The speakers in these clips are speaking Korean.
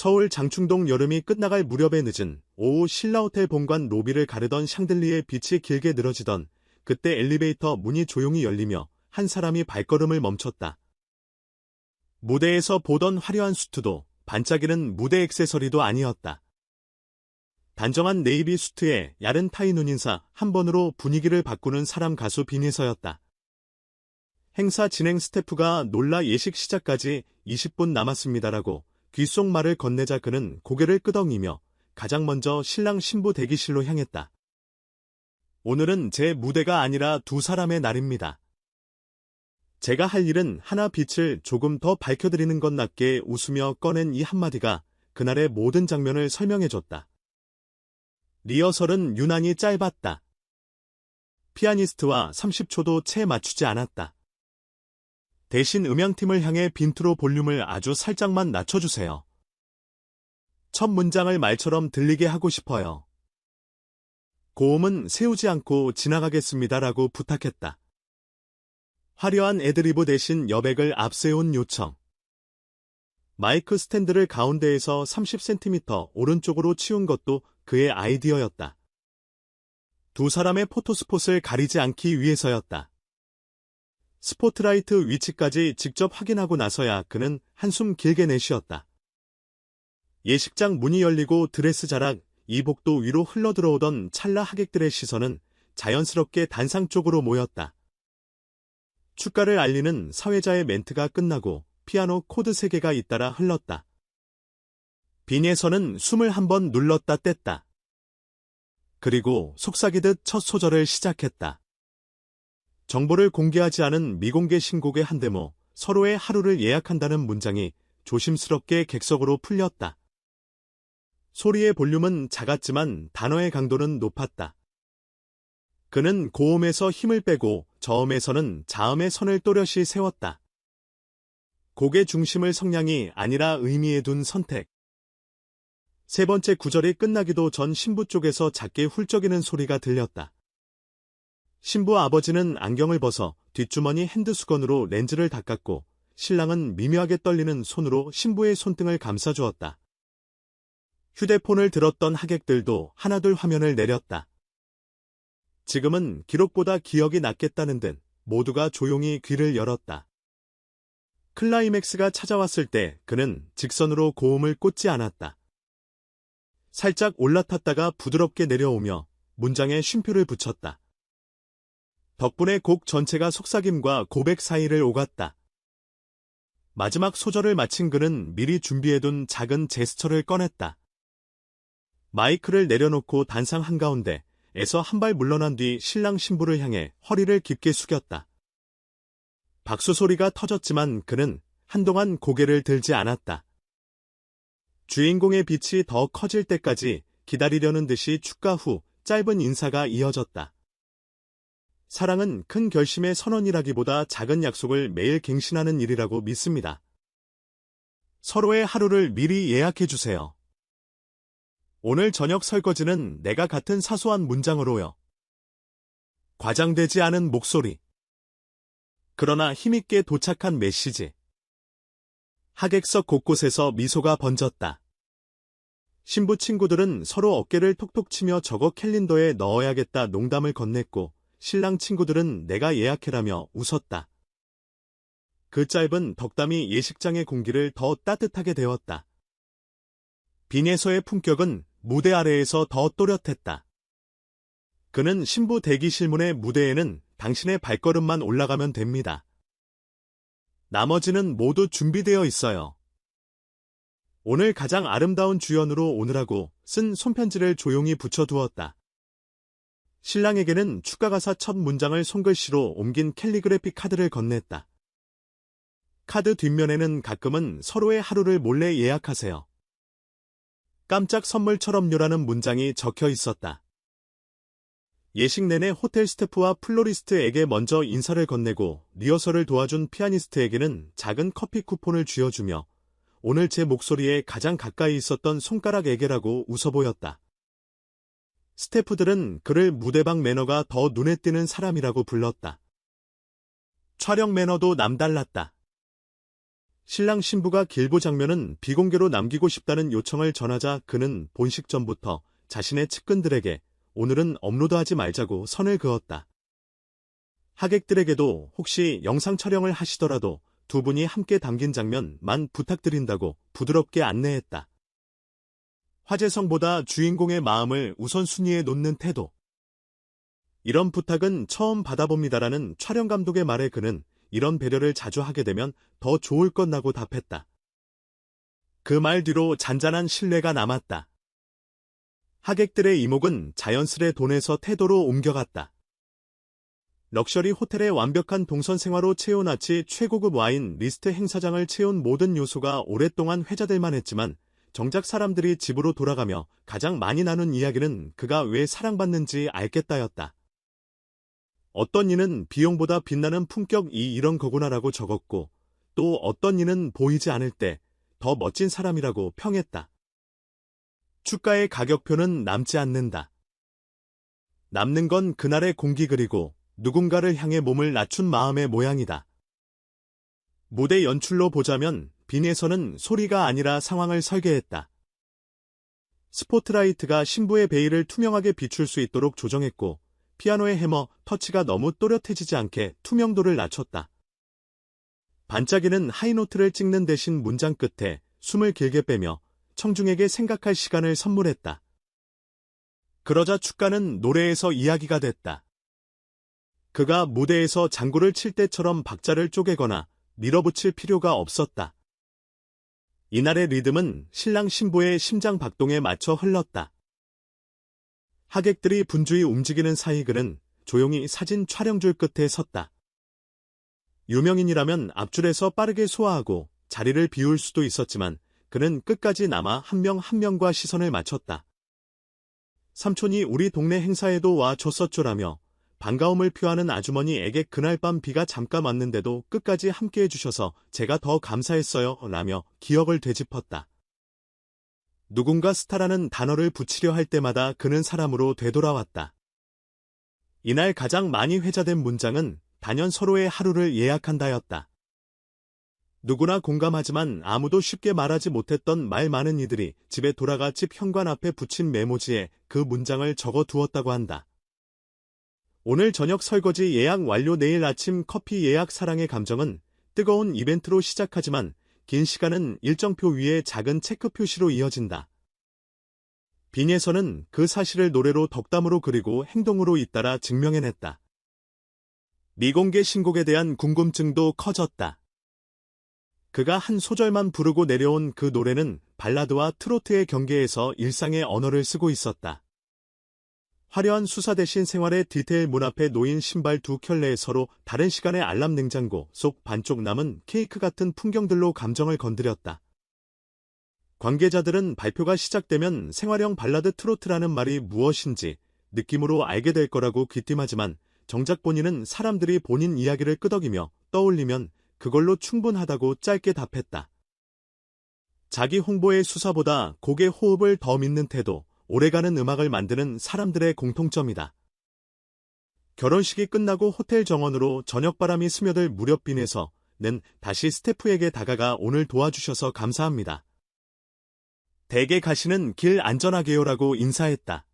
서울 장충동 여름이 끝나갈 무렵에 늦은 오후 신라호텔 본관 로비를 가르던 샹들리에 빛이 길게 늘어지던 그때 엘리베이터 문이 조용히 열리며 한 사람이 발걸음을 멈췄다. 무대에서 보던 화려한 수트도 반짝이는 무대 액세서리도 아니었다. 단정한 네이비 수트에 야른 타이 눈인사 한 번으로 분위기를 바꾸는 사람 가수 빈희서였다. 행사 진행 스태프가 놀라 예식 시작까지 20분 남았습니다라고 귓속말을 건네자 그는 고개를 끄덕이며 가장 먼저 신랑 신부 대기실로 향했다. 오늘은 제 무대가 아니라 두 사람의 날입니다. 제가 할 일은 하나 빛을 조금 더 밝혀드리는 것 낫게 웃으며 꺼낸 이 한마디가 그날의 모든 장면을 설명해줬다. 리허설은 유난히 짧았다. 피아니스트와 30초도 채 맞추지 않았다. 대신 음향팀을 향해 빈트로 볼륨을 아주 살짝만 낮춰주세요. 첫 문장을 말처럼 들리게 하고 싶어요. 고음은 세우지 않고 지나가겠습니다라고 부탁했다. 화려한 애드리브 대신 여백을 앞세운 요청. 마이크 스탠드를 가운데에서 30cm 오른쪽으로 치운 것도 그의 아이디어였다. 두 사람의 포토스폿을 가리지 않기 위해서였다. 스포트라이트 위치까지 직접 확인하고 나서야 그는 한숨 길게 내쉬었다. 예식장 문이 열리고 드레스 자락, 이복도 위로 흘러들어오던 찰나 하객들의 시선은 자연스럽게 단상 쪽으로 모였다. 축가를 알리는 사회자의 멘트가 끝나고 피아노 코드 세 개가 잇따라 흘렀다. 빈에서는 숨을 한 번 눌렀다 뗐다. 그리고 속삭이듯 첫 소절을 시작했다. 정보를 공개하지 않은 미공개 신곡의 한 데모, 서로의 하루를 예약한다는 문장이 조심스럽게 객석으로 풀렸다. 소리의 볼륨은 작았지만 단어의 강도는 높았다. 그는 고음에서 힘을 빼고 저음에서는 자음의 선을 또렷이 세웠다. 곡의 중심을 성량이 아니라 의미에 둔 선택. 세 번째 구절이 끝나기도 전 신부 쪽에서 작게 훌쩍이는 소리가 들렸다. 신부 아버지는 안경을 벗어 뒷주머니 핸드수건으로 렌즈를 닦았고 신랑은 미묘하게 떨리는 손으로 신부의 손등을 감싸주었다. 휴대폰을 들었던 하객들도 하나둘 화면을 내렸다. 지금은 기록보다 기억이 낫겠다는 듯 모두가 조용히 귀를 열었다. 클라이맥스가 찾아왔을 때 그는 직선으로 고음을 꽂지 않았다. 살짝 올라탔다가 부드럽게 내려오며 문장에 쉼표를 붙였다. 덕분에 곡 전체가 속삭임과 고백 사이를 오갔다. 마지막 소절을 마친 그는 미리 준비해둔 작은 제스처를 꺼냈다. 마이크를 내려놓고 단상 한가운데 에서 한 발 물러난 뒤 신랑 신부를 향해 허리를 깊게 숙였다. 박수 소리가 터졌지만 그는 한동안 고개를 들지 않았다. 주인공의 빛이 더 커질 때까지 기다리려는 듯이 축가 후 짧은 인사가 이어졌다. 사랑은 큰 결심의 선언이라기보다 작은 약속을 매일 갱신하는 일이라고 믿습니다. 서로의 하루를 미리 예약해 주세요. 오늘 저녁 설거지는 내가 같은 사소한 문장으로요. 과장되지 않은 목소리. 그러나 힘있게 도착한 메시지. 하객석 곳곳에서 미소가 번졌다. 신부 친구들은 서로 어깨를 톡톡 치며 저거 캘린더에 넣어야겠다 농담을 건넸고 신랑 친구들은 내가 예약해라며 웃었다. 그 짧은 덕담이 예식장의 공기를 더 따뜻하게 데웠다. 빈에서의 품격은 무대 아래에서 더 또렷했다. 그는 신부 대기실 문의 무대에는 당신의 발걸음만 올라가면 됩니다. 나머지는 모두 준비되어 있어요. 오늘 가장 아름다운 주연으로 오느라고 쓴 손편지를 조용히 붙여두었다. 신랑에게는 축가 가사 첫 문장을 손글씨로 옮긴 캘리그래피 카드를 건넸다. 카드 뒷면에는 가끔은 서로의 하루를 몰래 예약하세요. 깜짝 선물처럼요라는 문장이 적혀 있었다. 예식 내내 호텔 스태프와 플로리스트에게 먼저 인사를 건네고 리허설을 도와준 피아니스트에게는 작은 커피 쿠폰을 쥐어주며 오늘 제 목소리에 가장 가까이 있었던 손가락에게라고 웃어 보였다. 스태프들은 그를 무대방 매너가 더 눈에 띄는 사람이라고 불렀다. 촬영 매너도 남달랐다. 신랑 신부가 길보 장면은 비공개로 남기고 싶다는 요청을 전하자 그는 본식 전부터 자신의 측근들에게 오늘은 업로드하지 말자고 선을 그었다. 하객들에게도 혹시 영상 촬영을 하시더라도 두 분이 함께 담긴 장면만 부탁드린다고 부드럽게 안내했다. 화제성보다 주인공의 마음을 우선순위에 놓는 태도. 이런 부탁은 처음 받아봅니다라는 촬영 감독의 말에 그는 이런 배려를 자주 하게 되면 더 좋을 것 나고 답했다. 그 말 뒤로 잔잔한 신뢰가 남았다. 하객들의 이목은 자연스레 돈에서 태도로 옮겨갔다. 럭셔리 호텔의 완벽한 동선 생활로 채워놨지 최고급 와인 리스트 행사장을 채운 모든 요소가 오랫동안 회자될 만 했지만 정작 사람들이 집으로 돌아가며 가장 많이 나눈 이야기는 그가 왜 사랑받는지 알겠다였다. 어떤 이는 비용보다 빛나는 품격이 이런 거구나라고 적었고 또 어떤 이는 보이지 않을 때 더 멋진 사람이라고 평했다. 축가의 가격표는 남지 않는다. 남는 건 그날의 공기 그리고 누군가를 향해 몸을 낮춘 마음의 모양이다. 무대 연출로 보자면 빈에서는 소리가 아니라 상황을 설계했다. 스포트라이트가 신부의 베일을 투명하게 비출 수 있도록 조정했고 피아노의 해머, 터치가 너무 또렷해지지 않게 투명도를 낮췄다. 반짝이는 하이노트를 찍는 대신 문장 끝에 숨을 길게 빼며 청중에게 생각할 시간을 선물했다. 그러자 축가는 노래에서 이야기가 됐다. 그가 무대에서 장구를 칠 때처럼 박자를 쪼개거나 밀어붙일 필요가 없었다. 이날의 리듬은 신랑 신부의 심장 박동에 맞춰 흘렀다. 하객들이 분주히 움직이는 사이 그는 조용히 사진 촬영줄 끝에 섰다. 유명인이라면 앞줄에서 빠르게 소화하고 자리를 비울 수도 있었지만 그는 끝까지 남아 한 명한 명과 시선을 맞췄다. 삼촌이 우리 동네 행사에도 와 줬었죠라며 반가움을 표하는 아주머니에게 그날 밤 비가 잠깐 왔는데도 끝까지 함께 해 주셔서 제가 더 감사했어요 라며 기억을 되짚었다. 누군가 스타라는 단어를 붙이려 할 때마다 그는 사람으로 되돌아왔다. 이날 가장 많이 회자된 문장은 단연 서로의 하루를 예약한다였다. 누구나 공감하지만 아무도 쉽게 말하지 못했던 말 많은 이들이 집에 돌아가 집 현관 앞에 붙인 메모지에 그 문장을 적어 두었다고 한다. 오늘 저녁 설거지 예약 완료 내일 아침 커피 예약 사랑의 감정은 뜨거운 이벤트로 시작하지만 긴 시간은 일정표 위에 작은 체크 표시로 이어진다. 빈에서는 그 사실을 노래로 덕담으로 그리고 행동으로 잇따라 증명해냈다. 미공개 신곡에 대한 궁금증도 커졌다. 그가 한 소절만 부르고 내려온 그 노래는 발라드와 트로트의 경계에서 일상의 언어를 쓰고 있었다. 화려한 수사 대신 생활의 디테일 문 앞에 놓인 신발 두 켤레에 서로 다른 시간의 알람 냉장고 속 반쪽 남은 케이크 같은 풍경들로 감정을 건드렸다. 관계자들은 발표가 시작되면 생활형 발라드 트로트라는 말이 무엇인지 느낌으로 알게 될 거라고 귀띔하지만 정작 본인은 사람들이 본인 이야기를 끄덕이며 떠올리면 그걸로 충분하다고 짧게 답했다. 자기 홍보의 수사보다 곡의 호흡을 더 믿는 태도, 오래가는 음악을 만드는 사람들의 공통점이다. 결혼식이 끝나고 호텔 정원으로 저녁바람이 스며들 무렵 빈에서 는 다시 스태프에게 다가가 오늘 도와주셔서 감사합니다. 댁에 가시는 길 안전하게요라고 인사했다.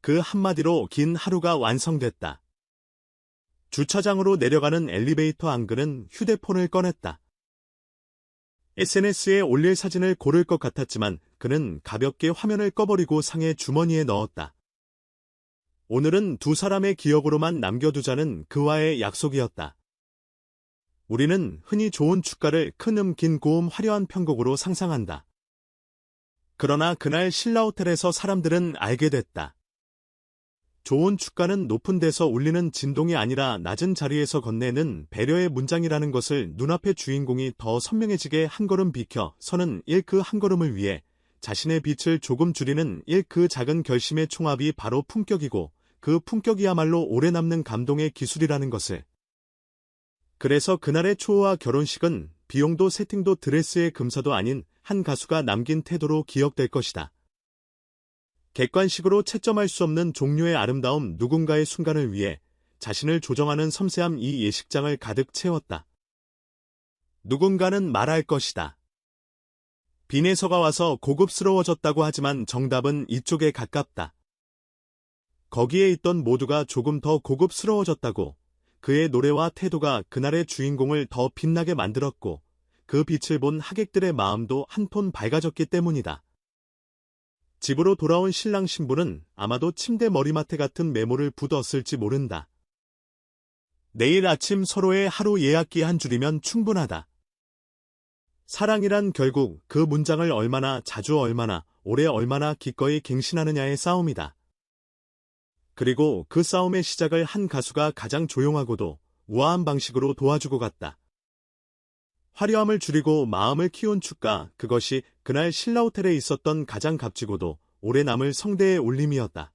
그 한마디로 긴 하루가 완성됐다. 주차장으로 내려가는 엘리베이터 안그는 휴대폰을 꺼냈다. SNS에 올릴 사진을 고를 것 같았지만 그는 가볍게 화면을 꺼버리고 상의 주머니에 넣었다. 오늘은 두 사람의 기억으로만 남겨두자는 그와의 약속이었다. 우리는 흔히 좋은 축가를 큰 음, 긴 고음, 화려한 편곡으로 상상한다. 그러나 그날 신라호텔에서 사람들은 알게 됐다. 좋은 축가는 높은 데서 울리는 진동이 아니라 낮은 자리에서 건네는 배려의 문장이라는 것을 눈앞의 주인공이 더 선명해지게 한 걸음 비켜 서는 일 그 한 걸음을 위해 자신의 빛을 조금 줄이는 일 그 작은 결심의 총합이 바로 품격이고 그 품격이야말로 오래 남는 감동의 기술이라는 것을. 그래서 그날의 초호와 결혼식은 비용도 세팅도 드레스의 금사도 아닌 한 가수가 남긴 태도로 기억될 것이다. 객관식으로 채점할 수 없는 종류의 아름다움 누군가의 순간을 위해 자신을 조정하는 섬세함 이 예식장을 가득 채웠다. 누군가는 말할 것이다. 빈에서가 와서 고급스러워졌다고 하지만 정답은 이쪽에 가깝다. 거기에 있던 모두가 조금 더 고급스러워졌다고 그의 노래와 태도가 그날의 주인공을 더 빛나게 만들었고 그 빛을 본 하객들의 마음도 한 톤 밝아졌기 때문이다. 집으로 돌아온 신랑 신부는 아마도 침대 머리맡에 같은 메모를 붓었을지 모른다. 내일 아침 서로의 하루 예약기 한 줄이면 충분하다. 사랑이란 결국 그 문장을 얼마나 자주 얼마나 오래 얼마나 기꺼이 갱신하느냐의 싸움이다. 그리고 그 싸움의 시작을 한 가수가 가장 조용하고도 우아한 방식으로 도와주고 갔다. 화려함을 줄이고 마음을 키운 축가, 그것이 그날 신라호텔에 있었던 가장 값지고도 오래 남을 성대의 울림이었다.